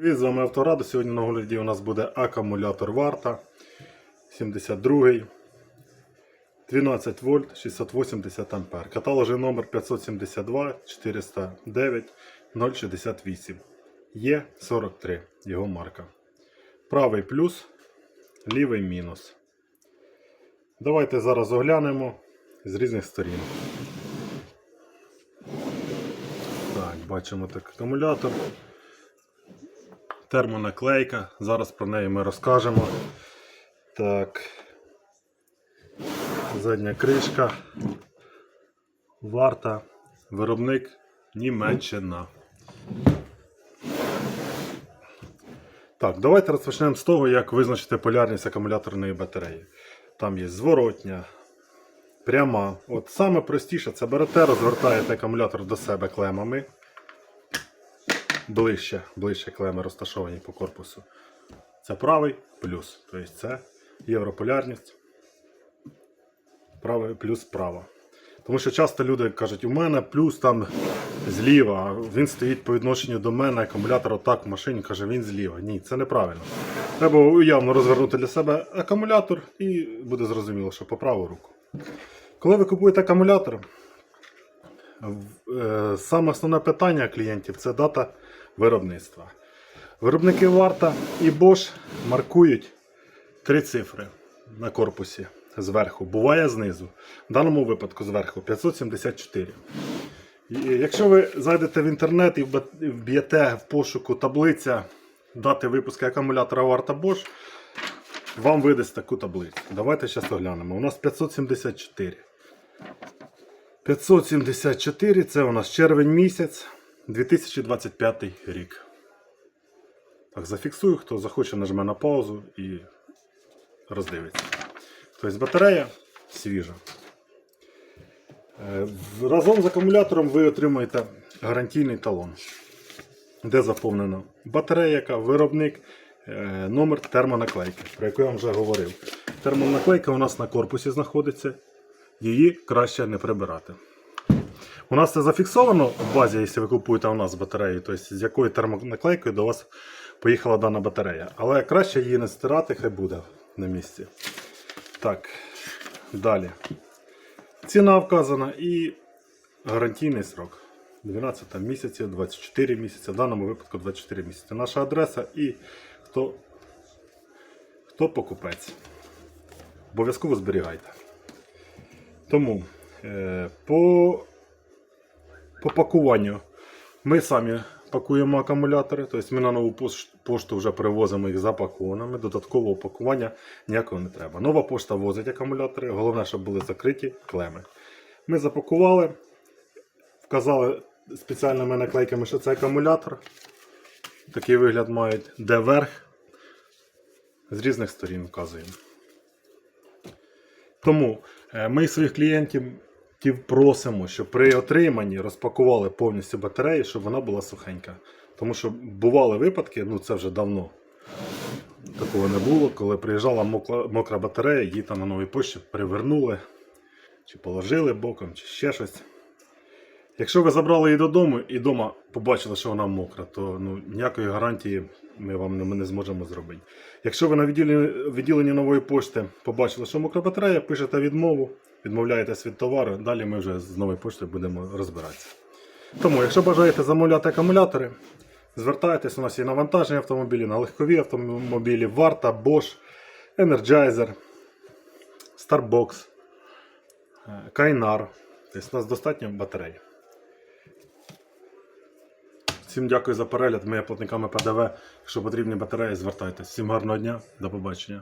Привіт, з вами Авторадо. Сьогодні на огляді у нас буде акумулятор Варта 72 12 вольт 680 ампер. Каталожний номер 572 409 068. Є 43 його марка. Правий плюс, лівий мінус. Давайте зараз оглянемо з різних сторін. Так, бачимо так акумулятор термонаклейка. Зараз про неї ми розкажемо. Так. Задня кришка. Варта. Виробник Німеччина. Так, давайте розпочнемо з того, як визначити полярність акумуляторної батареї. Там є зворотня, пряма. От саме простіше це берете, розвертаєте акумулятор до себе клемами ближче, ближче клеми розташовані по корпусу. Це правий плюс. Тобто це європолярність. Правий плюс право. Тому що часто люди кажуть, у мене плюс там зліва, а він стоїть по відношенню до мене, акумулятор отак в машині каже, він зліва. Ні, це неправильно. Треба уявно розвернути для себе акумулятор і буде зрозуміло, що по праву руку. Коли ви купуєте акумулятор, е, Саме основне питання клієнтів це дата виробництва. Виробники Варта і Bosch маркують три цифри на корпусі зверху. Буває знизу. В даному випадку зверху 574. І якщо ви зайдете в інтернет і вб'єте в пошуку таблиця дати випуску акумулятора Варта Bosch, вам видасть таку таблицю. Давайте зараз оглянемо. У нас 574. 574 це у нас червень місяць 2025 рік. Так, зафіксую, хто захоче, нажме на паузу і роздивиться. Тобто батарея свіжа. Е, Разом з акумулятором ви отримаєте гарантійний талон, де заповнена батарея, яка виробник, е, номер термонаклейки, про яку я вам вже говорив. Термонаклейка у нас на корпусі знаходиться її краще не прибирати. У нас це зафіксовано в базі, якщо ви купуєте у нас батарею, тобто з якою термонаклейкою до вас поїхала дана батарея. Але краще її не стирати, хай буде на місці. Так, далі. Ціна вказана і гарантійний срок. 12 місяців, 24 місяці, в даному випадку 24 місяці. Наша адреса і хто, хто покупець. Обов'язково зберігайте. Тому е, по, по пакуванню ми самі пакуємо акумулятори, тобто ми на нову пошту вже привозимо їх запакованими, додаткового пакування ніякого не треба. Нова пошта возить акумулятори, головне, щоб були закриті клеми. Ми запакували, вказали спеціальними наклейками, що це акумулятор. Такий вигляд мають, де верх. З різних сторін вказуємо. Тому е, ми своїх клієнтів ті просимо, щоб при отриманні розпакували повністю батарею, щоб вона була сухенька. Тому що бували випадки, ну це вже давно такого не було, коли приїжджала мокла, мокра батарея, її там на новій пошті перевернули, чи положили боком, чи ще щось. Якщо ви забрали її додому і вдома побачили, що вона мокра, то ну, ніякої гарантії ми вам не, ми не зможемо зробити. Якщо ви на відділенні, відділенні нової пошти побачили, що мокра батарея, пишете відмову, відмовляєтесь від товару, далі ми вже з нової пошти будемо розбиратися. Тому, якщо бажаєте замовляти акумулятори, звертайтесь, у нас є навантажені автомобілі, на легкові автомобілі, Варта, Bosch, Energizer, Starbox, Кайнар. Тобто у нас достатньо батарей. Всім дякую за перегляд. Ми є платниками ПДВ. Якщо потрібні батареї, звертайтесь. Всім гарного дня, до побачення.